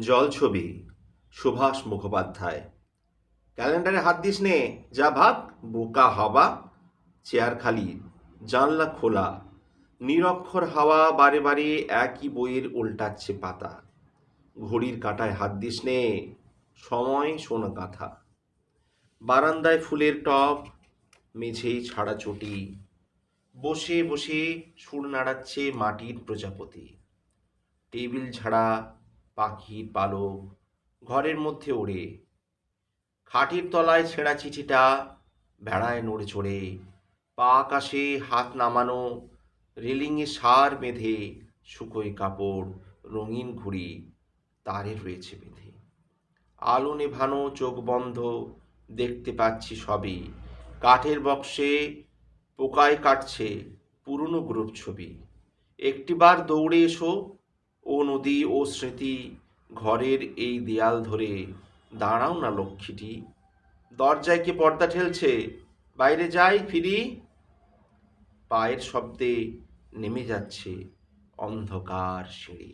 জলছবি সুভাষ মুখোপাধ্যায়। ক্যালেন্ডারে হাত দিস নে, যা ভাগ বোকা হাওয়া, চেয়ার খালি, জানলা খোলা, নিরক্ষর হাওয়া বারে বারে একই বইয়ের উল্টাচ্ছে পাতা। ঘড়ির কাঁটায় হাত দিস নে, সময় শোন গাথা বারান্দায় ফুলের টব মেঝেই ছাড়া চটি, বসে বসে সুর নাড়াচ্ছে মাটির প্রজাপতি। টেবিল ঝাড়া পাখির পালক ঘরের মধ্যে ওড়ে। খাটির তলায় ছেঁড়া চিঠিটা ভেড়ায় নড়ে চড়ে। পা আকাশে হাত নামানো রেলিংয়ে সার বেঁধে, শুকোয় কাপড়, রঙিন ঘুড়ি তারে রয়েছে বেঁধে। আলো নেভানো চোখ বন্ধ, দেখতে পাচ্ছি সবই। কাঠের বক্সে পোকায় কাটছে পুরনো গ্রুপ ছবি। একটিবার দৌড়ে এসো ও নদী ও স্মৃতি ঘরের এই দেয়াল ধরে। দাঁড়াও না লক্ষ্মীটি, দরজায় কি পর্দা ঠেলছে? বাইরে যাই ফিরি। পায়ের শব্দে নেমে যাচ্ছে অন্ধকার সিঁড়ি।